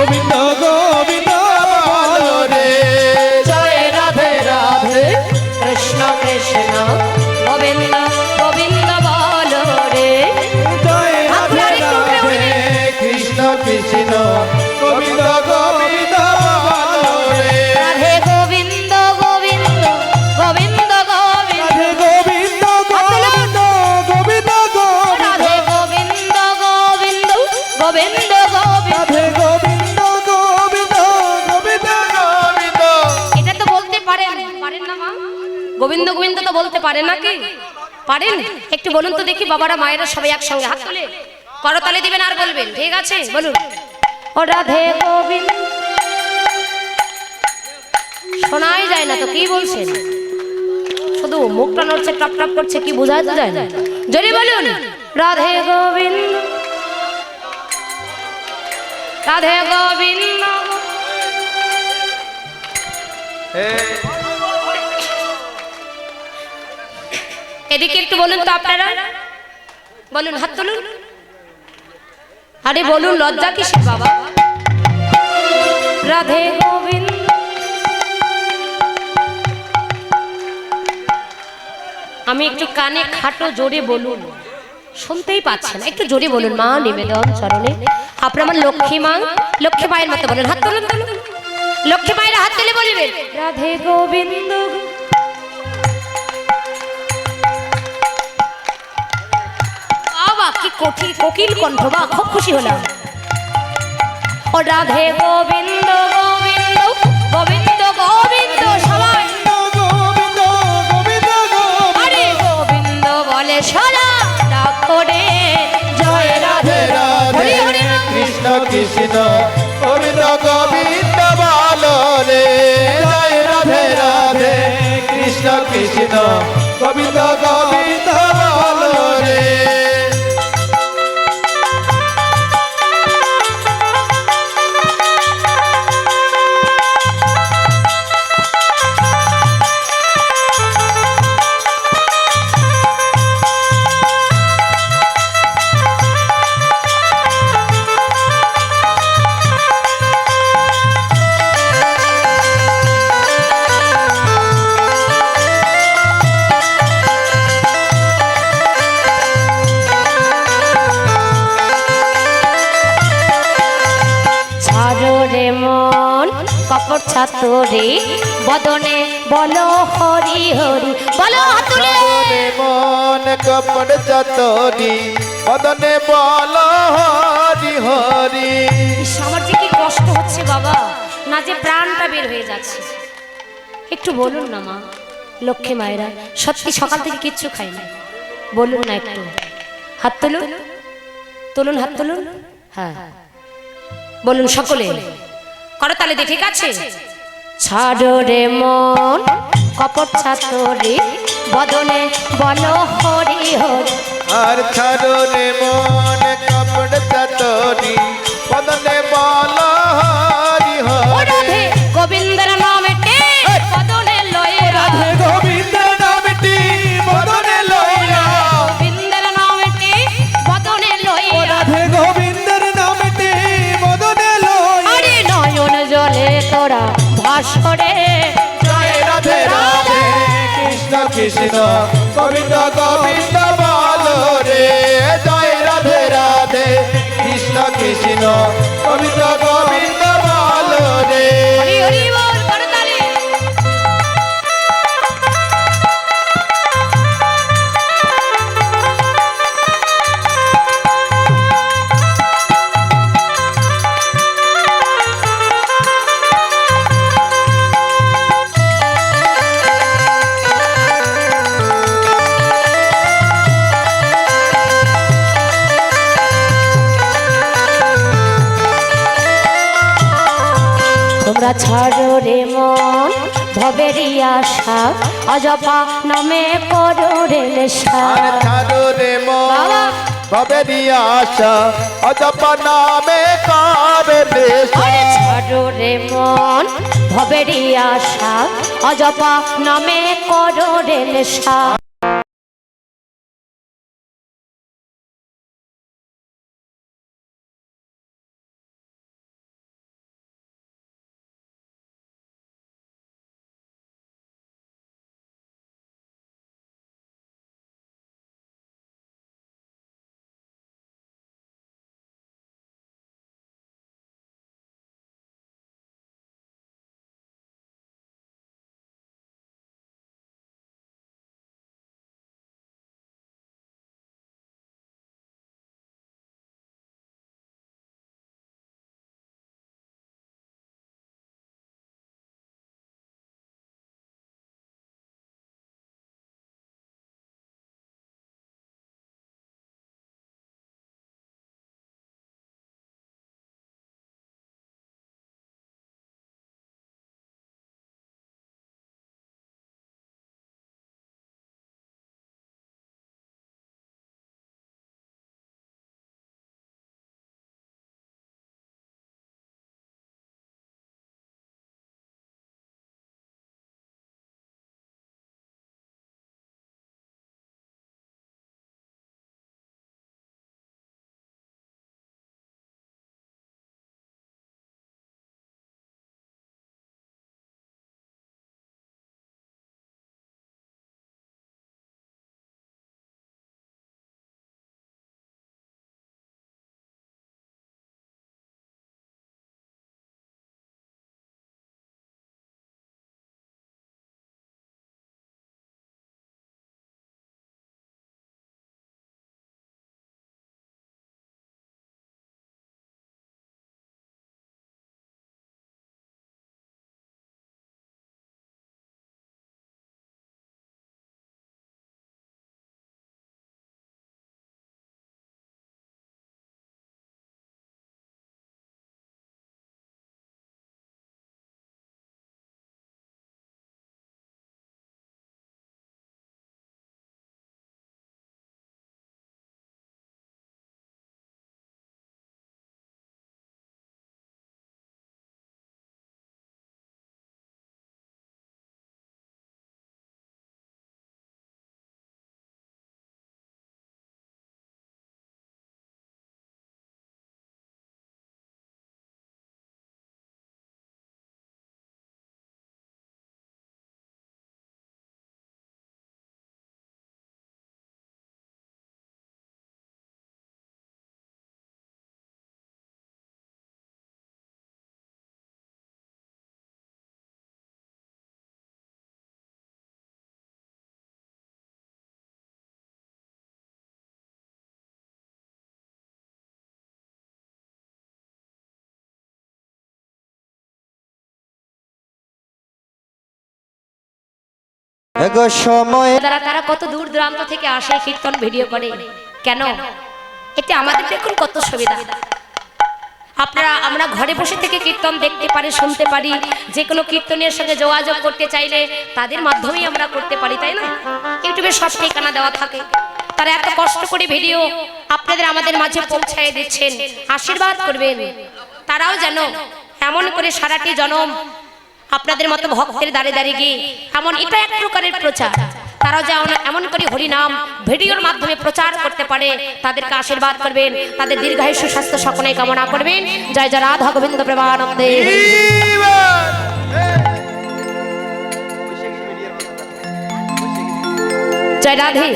গোবিন্দ গোবিন্দ গোবিন্দ তো বলতে পারে নাকি পারেন? একটু বলুন তো দেখি বাবারা, মায়েরা সবাই একসঙ্গে হাত তুলে। করতালে দিবেন আর বলবেন। ঠিক আছে? বলুন। ও রাধে গোবিন্দ। শোনাই যায় না তো, কি বলছেন? শুধু মুখটা নড়ছে, টপ টপ করছে, কি বোঝায় তো যায় না। জোরে বলুন। রাধে গোবিন্দ। রাধে গোবিন্দ। এদিকে একটু বলুন তো আপনারা। বলুন, হাত তুলুন। আরে বলুন, লজ্জা কিসের বাবা? রাধে গোবিন্দ। আমি একটু কানে খাটো জোরে বলুন। শুনতেই পাচ্ছেন একটু জোরে বলুন। মা, নিবেদন, চরণে। আপনার আমার লক্ষ্মী মা, লক্ষ্মী মায়ের মতো বলুন। হাত তুলুন লক্ষ্মী মায়ের হাত তুলে বলবেন। রাধে গোবিন্দ কোকিল কণ্ঠ বা খুব খুশি হলাম। ও রাধে গোবিন্দ গোবিন্দ গোবিন্দ গোবিন্দ সবাই। আরে গোবিন্দ বলে সারা ডাকরে জয় রাধে। হরি কৃষ্ণ কৃষ্ণ গোবিন্দ গোবিন্দ বলো রে জয় রাধে রাধে কৃষ্ণ কৃষ্ণ গোবিন্দ গোবিন্দ ছাতরে বদনে বলো হরি হরি বলো হাতুলে মনে কপট চতরি বদনে বল হরি হরি। আমার যে কি কষ্ট হচ্ছে বাবা না যে প্রাণটা বের হয়ে যাচ্ছে। একটু বলুন না মা লক্ষ্মী মায়েরা সত্যি সকাল থেকে কিচ্ছু খাই না বলুন না একটু। হাত তুলুন। তুলুন হাত তুলুন। হ্যাঁ। বলুন সকলে। করতালে দিয়ে ঠিক আছে? ছাড়ো রে মন কপট ছাতরে বদনে বল হরি হরি। আর ছাড়নে মন কপট চতরি বদনে বল কৃষ্ণ গোবিন্দ তোমরা ছাড়ো রে মন আশা অজপা নামে করো রে নেশা। ছাড়ো রে মন বাবা। আশা অজপ নামে ছাড়ো রে মন ভবেরি আশা অজপা নামে করো রে নেশা। এগো সময়। তারা তারা কত দূর দূরান্ত থেকে আসে, কীর্তন, ভিডিও করে? কেন? এতে আমাদের দেখুন কত সুবিধা। আপনারা, আমরা ঘরে বসে থেকে কীর্তন দেখতে পারি, শুনতে পারি। যে কোনো কীর্তনের সঙ্গে যোগাযোগ করতে চাইলে তাদের মাধ্যমেই আমরা করতে পারি, তাই না? ইউটিউবে সব ঠিকানা দেওয়া থাকে। তারা এত কষ্ট করে ভিডিও আপনাদের আমাদের মাঝে পৌঁছায় দিচ্ছেন। আশীর্বাদ করবেন। তারাও যেন এমন করে সারাটি জনম আপনাদের মতো ভক্তের দাঁড়িয়ে দাঁড়িয়ে গিয়ে এমন এটা এক প্রকারের প্রচার। তারাও যেমন এমন করে হরিনাম ভিডিওর মাধ্যমে প্রচার করতে পারে তাদেরকে আশীর্বাদ করবেন তাদের দীর্ঘায়ু সুস্বাস্থ্য সকলে কামনা করবেন। জয় জয় রাধা গোবিন্দ প্রেমানন্দে। জয় রাধে।